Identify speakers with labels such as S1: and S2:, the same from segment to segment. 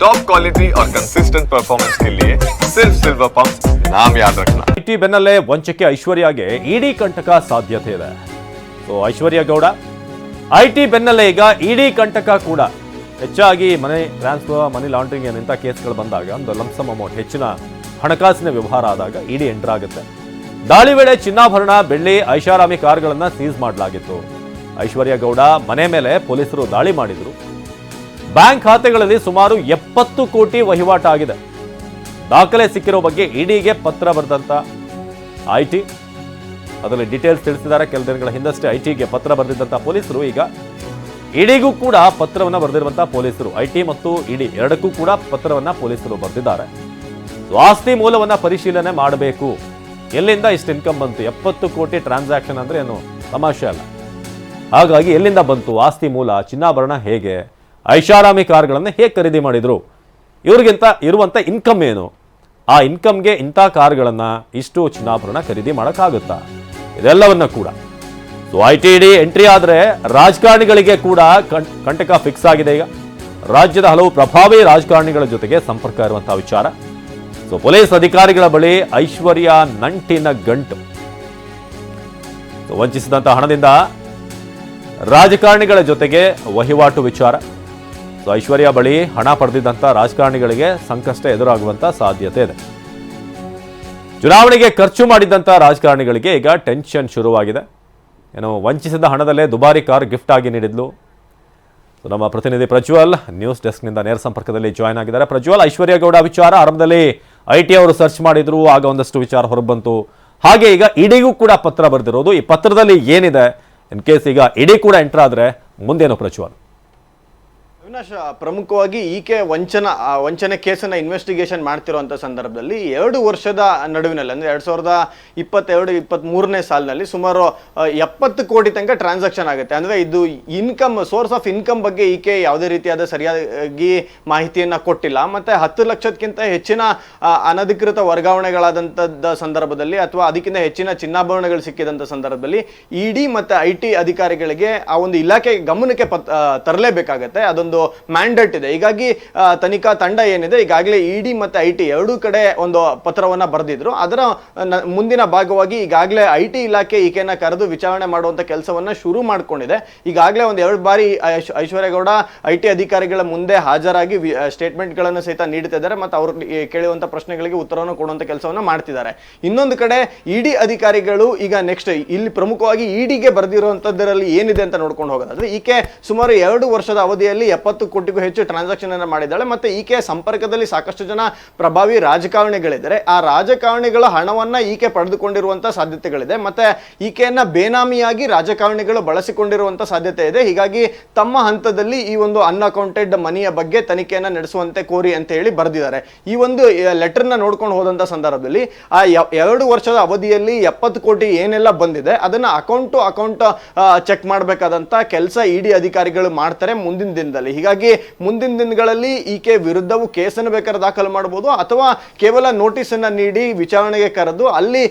S1: Top quality और consistent performance के लिए सिर्फ सिल्वर पंप नाम याद रखना
S2: ಐಟಿ ಬೆನ್ನಲ್ಲೇ ವಂಚಕೆ ಐಶ್ವರ್ಯಗೆ ಇಡಿ ಕಂಟಕ ಸಾಧ್ಯತೆ ಇದೆ ಸೊ ಐಶ್ವರ್ಯ ಗೌಡ ಐಟಿ ಬೆನ್ನಲ್ಲೇ ಈಗ ಇಡಿ ಕಂಟಕ ಕೂಡ ಹೆಚ್ಚಾಗಿ ಮನಿ ಟ್ರಾನ್ಸ್ಫರ್ ಮನಿ ಲಾಂಡ್ರಿಂಗ್ ಇಂಥ ಕೇಸ್ಗಳು ಬಂದಾಗ ಒಂದು ಲಂಸಮ್ ಅಮೌಂಟ್ ಹೆಚ್ಚಿನ ಹಣಕಾಸಿನ ವ್ಯವಹಾರ ಆದಾಗ ಇಡಿ ಎಂಟರ್ ಆಗುತ್ತೆ ದಾಳಿ ವೇಳೆ ಚಿನ್ನಾಭರಣ ಬೆಳ್ಳಿ ಐಷಾರಾಮಿ ಕಾರ್ಗಳನ್ನ ಸೀಸ್ ಮಾಡಲಾಗಿತ್ತು ಐಶ್ವರ್ಯ ಗೌಡ ಮನೆ ಮೇಲೆ ಪೊಲೀಸರು ದಾಳಿ ಮಾಡಿದ್ರು ಬ್ಯಾಂಕ್ ಖಾತೆಗಳಲ್ಲಿ ಸುಮಾರು ಎಪ್ಪತ್ತು ಕೋಟಿ ವಹಿವಾಟಾಗಿದೆ ದಾಖಲೆ ಸಿಕ್ಕಿರೋ ಬಗ್ಗೆ ಇಡಿಗೆ ಪತ್ರ ಬರೆದಂತ ಐ ಟಿ ಅದರಲ್ಲಿ ಡೀಟೇಲ್ಸ್ ತಿಳಿಸಿದ್ದಾರೆ. ಕೆಲ ದಿನಗಳ ಹಿಂದಷ್ಟೇ ಐ ಟಿಗೆ ಪತ್ರ ಬರೆದಿದ್ದಂಥ ಪೊಲೀಸರು. ಈಗ ಇಡಿಗೂ ಕೂಡ ಪತ್ರವನ್ನು ಬರೆದಿರುವಂಥ ಪೊಲೀಸರು. ಐ ಟಿ ಮತ್ತು ಇಡಿ ಎರಡಕ್ಕೂ ಕೂಡ ಪತ್ರವನ್ನ ಪೊಲೀಸರು ಬರೆದಿದ್ದಾರೆ. ಆಸ್ತಿ ಮೂಲವನ್ನ ಪರಿಶೀಲನೆ ಮಾಡಬೇಕು. ಎಲ್ಲಿಂದ ಇಷ್ಟು ಇನ್ಕಮ್ ಬಂತು? ಎಪ್ಪತ್ತು ಕೋಟಿ ಟ್ರಾನ್ಸಾಕ್ಷನ್ ಅಂದ್ರೆ ಏನು? ತಮಾಷೆ ಅಲ್ಲ. ಹಾಗಾಗಿ ಎಲ್ಲಿಂದ ಬಂತು? ಆಸ್ತಿ ಮೂಲ, ಚಿನ್ನಾಭರಣ ಹೇಗೆ? ಐಷಾರಾಮಿ ಕಾರ್ಗಳನ್ನು ಹೇಗೆ ಖರೀದಿ ಮಾಡಿದರು? ಇವ್ರಿಗಿಂತ ಇರುವಂಥ ಇನ್ಕಮ್ ಏನು? ಆ ಇನ್ಕಮ್ಗೆ ಇಂಥ ಕಾರ್ಗಳನ್ನು ಇಷ್ಟು ಚಿನ್ನಾಭರಣ ಖರೀದಿ ಮಾಡೋಕ್ಕಾಗುತ್ತಾ? ಇದೆಲ್ಲವನ್ನ ಕೂಡ. So I T D entry ಆದರೆ ರಾಜಕಾರಣಿಗಳಿಗೆ ಕೂಡ ಕಂಟಕ ಫಿಕ್ಸ್ ಆಗಿದೆ ಈಗ. ರಾಜ್ಯದ ಹಲವು ಪ್ರಭಾವಿ ರಾಜಕಾರಣಿಗಳ ಜೊತೆಗೆ ಸಂಪರ್ಕ ಇರುವಂತಹ ವಿಚಾರ. ಸೊ ಪೊಲೀಸ್ ಅಧಿಕಾರಿಗಳ ಬಳಿ ಐಶ್ವರ್ಯ ನಂಟಿನ ಗಂಟು. ವಂಚಿಸಿದಂತಹ ಹಣದಿಂದ ರಾಜಕಾರಣಿಗಳ ಜೊತೆಗೆ ವಹಿವಾಟು ವಿಚಾರ. ಸೊ ಐಶ್ವರ್ಯ ಬಳಿ ಹಣ ಪಡೆದಿದ್ದಂಥ ರಾಜಕಾರಣಿಗಳಿಗೆ ಸಂಕಷ್ಟ ಎದುರಾಗುವಂಥ ಸಾಧ್ಯತೆ ಇದೆ. ಚುನಾವಣೆಗೆ ಖರ್ಚು ಮಾಡಿದ್ದಂಥ ರಾಜಕಾರಣಿಗಳಿಗೆ ಈಗ ಟೆನ್ಷನ್ ಶುರುವಾಗಿದೆ. ಏನೋ ವಂಚಿಸಿದ ಹಣದಲ್ಲೇ ದುಬಾರಿ ಕಾರ್ ಗಿಫ್ಟ್ ಆಗಿ ನೀಡಿದ್ಲು. ನಮ್ಮ ಪ್ರತಿನಿಧಿ ಪ್ರಜ್ವಲ್ ನ್ಯೂಸ್ ಡೆಸ್ಕ್ನಿಂದ ನೇರ ಸಂಪರ್ಕದಲ್ಲಿ ಜಾಯ್ನ್ ಆಗಿದ್ದಾರೆ. ಪ್ರಜ್ವಲ್, ಐಶ್ವರ್ಯ ಗೌಡ ವಿಚಾರ ಆರಂಭದಲ್ಲಿ ಐ ಟಿ ಅವರು ಸರ್ಚ್ ಮಾಡಿದ್ರು, ಆಗ ಒಂದಷ್ಟು ವಿಚಾರ ಹೊರಬಂತು ಹಾಗೆ ಈಗ ಇಡಿಗೂ ಕೂಡ ಪತ್ರ ಬರೆದಿರೋದು ಈ ಪತ್ರದಲ್ಲಿ ಏನಿದೆ? ಇನ್ ಕೇಸ್ ಈಗ ಇಡಿ ಕೂಡ ಎಂಟರ್ ಆದ್ರೆ ಮುಂದೇನು ಪ್ರಜ್ವಲ್?
S3: ಅವಿನಾಶ್, ಪ್ರಮುಖವಾಗಿ ಈಕೆ ವಂಚನ ವಂಚನೆ ಕೇಸನ್ನ ಇನ್ವೆಸ್ಟಿಗೇಷನ್ ಮಾಡ್ತಿರುವಂಥ ಸಂದರ್ಭದಲ್ಲಿ ಎರಡು ವರ್ಷದ ನಡುವಿನಲ್ಲಿ, ಅಂದರೆ ಎರಡು ಸಾವಿರದ ಇಪ್ಪತ್ತೆರಡು ಇಪ್ಪತ್ತ್ ಮೂರನೇ ಸಾಲಿನಲ್ಲಿ ಸುಮಾರು ಎಪ್ಪತ್ತು ಕೋಟಿ ತನಕ ಟ್ರಾನ್ಸಾಕ್ಷನ್ ಆಗುತ್ತೆ. ಅಂದರೆ ಇದು ಇನ್ಕಮ್ ಸೋರ್ಸ್ ಆಫ್ ಇನ್ಕಮ್ ಬಗ್ಗೆ ಈಕೆ ಯಾವುದೇ ರೀತಿಯಾದ ಸರಿಯಾಗಿ ಮಾಹಿತಿಯನ್ನು ಕೊಟ್ಟಿಲ್ಲ. ಮತ್ತು ಹತ್ತು ಲಕ್ಷಕ್ಕಿಂತ ಹೆಚ್ಚಿನ ಅನಧಿಕೃತ ವರ್ಗಾವಣೆಗಳಾದಂಥದ್ದ ಸಂದರ್ಭದಲ್ಲಿ ಅಥವಾ ಅದಕ್ಕಿಂತ ಹೆಚ್ಚಿನ ಚಿನ್ನಾಭರಣಗಳು ಸಿಕ್ಕಿದಂಥ ಸಂದರ್ಭದಲ್ಲಿ ಇ ಡಿ ಮತ್ತು ಐ ಟಿ ಅಧಿಕಾರಿಗಳಿಗೆ ಆ ಒಂದು ಇಲಾಖೆ ಗಮನಕ್ಕೆ ಪತ್ ತರಲೇಬೇಕಾಗತ್ತೆ. ಅದೊಂದು ಮ್ಯಾಂಡೇಟ್ ಇದೆ. ಹೀಗಾಗಿ ತನಿಖಾ ತಂಡ ಏನಿದೆ, ಈಗಾಗಲೇ ಇಡಿ ಮತ್ತೆ ಐ ಟಿ ಎರಡೂ ಕಡೆ ಒಂದು ಪತ್ರವನ್ನ ಬರೆದಿದ್ರು. ಅದರ ಮುಂದಿನ ಭಾಗವಾಗಿ ಈಗಾಗಲೇ ಐ ಟಿ ಇಲಾಖೆ ಈಕೆನ ಕರೆದು ವಿಚಾರಣೆ ಮಾಡುವಂಥ ಕೆಲಸವನ್ನ ಶುರು ಮಾಡ್ಕೊಂಡಿದೆ. ಈಗಾಗಲೇ ಒಂದು ಎರಡು ಬಾರಿ ಐಶ್ವರ್ಯಗೌಡ ಐಶ್ವರ್ಯ ಗೌಡ ಐ ಟಿ ಅಧಿಕಾರಿಗಳ ಮುಂದೆ ಹಾಜರಾಗಿ ಸ್ಟೇಟ್ಮೆಂಟ್ಗಳನ್ನು ಸಹಿತ ನೀಡುತ್ತಿದ್ದಾರೆ ಮತ್ತು ಅವರು ಕೇಳುವಂತ ಪ್ರಶ್ನೆಗಳಿಗೆ ಉತ್ತರವನ್ನು ಕೊಡುವಂತ ಕೆಲಸವನ್ನ ಮಾಡ್ತಿದ್ದಾರೆ. ಇನ್ನೊಂದು ಕಡೆ ಇಡಿ ಅಧಿಕಾರಿಗಳು ಈಗ ನೆಕ್ಸ್ಟ್ ಇಲ್ಲಿ ಪ್ರಮುಖವಾಗಿ ಇಡಿಗೆ ಬರೆದಿರುವಂತದ್ದರಲ್ಲಿ ಏನಿದೆ ಅಂತ ನೋಡ್ಕೊಂಡು ಹೋಗೋದಾದ್ರೆ, ಈಕೆ ಸುಮಾರು ಎರಡು ವರ್ಷದ ಅವಧಿಯಲ್ಲಿ ಎಪ್ಪತ್ತು ಕೋಟಿಗೂ ಹೆಚ್ಚು ಟ್ರಾನ್ಸಾಕ್ಷನ್ ಅನ್ನು ಮಾಡಿದ್ದಾಳೆ ಮತ್ತೆ ಈಕೆ ಸಂಪರ್ಕದಲ್ಲಿ ಸಾಕಷ್ಟು ಜನ ಪ್ರಭಾವಿ ರಾಜಕಾರಣಿಗಳಿದ್ದಾರೆ. ಆ ರಾಜಕಾರಣಿಗಳ ಹಣವನ್ನ ಈಕೆ ಪಡೆದುಕೊಂಡಿರುವಂತ ಸಾಧ್ಯತೆಗಳಿದೆ. ಮತ್ತೆ ಈಕೆಯನ್ನ ಬೇನಾಮಿಯಾಗಿ ರಾಜಕಾರಣಿಗಳು ಬಳಸಿಕೊಂಡಿರುವಂತ ಸಾಧ್ಯತೆ ಇದೆ. ಹೀಗಾಗಿ ತಮ್ಮ ಹಂತದಲ್ಲಿ ಈ ಒಂದು ಅನ್ಅಕೌಂಟೆಡ್ ಮನಿಯ ಬಗ್ಗೆ ತನಿಖೆಯನ್ನ ನಡೆಸುವಂತೆ ಕೋರಿ ಅಂತ ಹೇಳಿ ಬರೆದಿದ್ದಾರೆ. ಈ ಒಂದು ಲೆಟರ್ನ ನೋಡ್ಕೊಂಡು ಹೋದಂತ ಸಂದರ್ಭದಲ್ಲಿ, ಆ ಎರಡು ವರ್ಷದ ಅವಧಿಯಲ್ಲಿ ಎಪ್ಪತ್ತು ಕೋಟಿ ಏನೆಲ್ಲ ಬಂದಿದೆ, ಅದನ್ನ ಅಕೌಂಟ್ ಟು ಅಕೌಂಟ್ ಚೆಕ್ ಮಾಡಬೇಕಾದಂತ ಕೆಲಸ ಇಡಿ ಅಧಿಕಾರಿಗಳು ಮಾಡ್ತಾರೆ ಮುಂದಿನ ದಿನದಲ್ಲಿ. ಹೀಗಾಗಿ ಮುಂದಿನ ದಿನಗಳಲ್ಲಿ ಈಕೆ ವಿರುದ್ಧವು ಕೇಸನ್ನು ಬೇಕಾದ್ರೆ ದಾಖಲು ಮಾಡಬಹುದು ಅಥವಾ ಕೇವಲ ನೋಟಿಸ್ ಅನ್ನ ನೀಡಿ ವಿಚಾರಣೆಗೆ ಕರೆದು ಅಲ್ಲಿ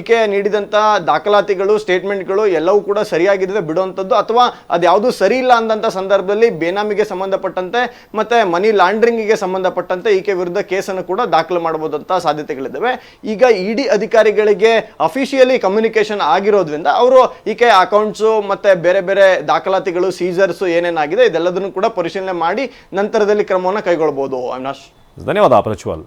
S3: ಈಕೆ ನೀಡಿದಂತಹ ದಾಖಲಾತಿಗಳು ಸ್ಟೇಟ್ಮೆಂಟ್ಗಳು ಎಲ್ಲವೂ ಕೂಡ ಸರಿಯಾಗಿದೆ ಬಿಡುವಂಥದ್ದು ಅಥವಾ ಅದ್ಯಾವುದು ಸರಿ ಇಲ್ಲ ಅಂದಂಥ ಸಂದರ್ಭದಲ್ಲಿ ಬೇನಾಮಿಗೆ ಸಂಬಂಧಪಟ್ಟಂತೆ ಮತ್ತೆ ಮನಿ ಲಾಂಡ್ರಿಂಗಿಗೆ ಸಂಬಂಧಪಟ್ಟಂತೆ ಈಕೆ ವಿರುದ್ಧ ಕೇಸನ್ನು ಕೂಡ ದಾಖಲು ಮಾಡಬಹುದಂತ ಸಾಧ್ಯತೆಗಳಿದ್ದಾವೆ. ಈಗ ಇಡಿ ಅಧಿಕಾರಿಗಳಿಗೆ ಅಫಿಷಿಯಲಿ ಕಮ್ಯುನಿಕೇಶನ್ ಆಗಿರೋದ್ರಿಂದ ಅವರು ಈಕೆ ಅಕೌಂಟ್ಸು ಮತ್ತೆ ಬೇರೆ ಬೇರೆ ದಾಖಲಾತಿಗಳು ಸೀಸರ್ಸ್ ಏನೇನಾಗಿದೆ ಇದೆಲ್ಲದನ್ನು ಕೂಡ ಪರಿಶೀಲನೆ ಮಾಡಿ ನಂತರದಲ್ಲಿ ಕ್ರಮವನ್ನು ಕೈಗೊಳ್ಳಬಹುದು ಅವಿನಾಶ್
S2: ಧನ್ಯವಾದ ಪ್ರಜ್ವಲ್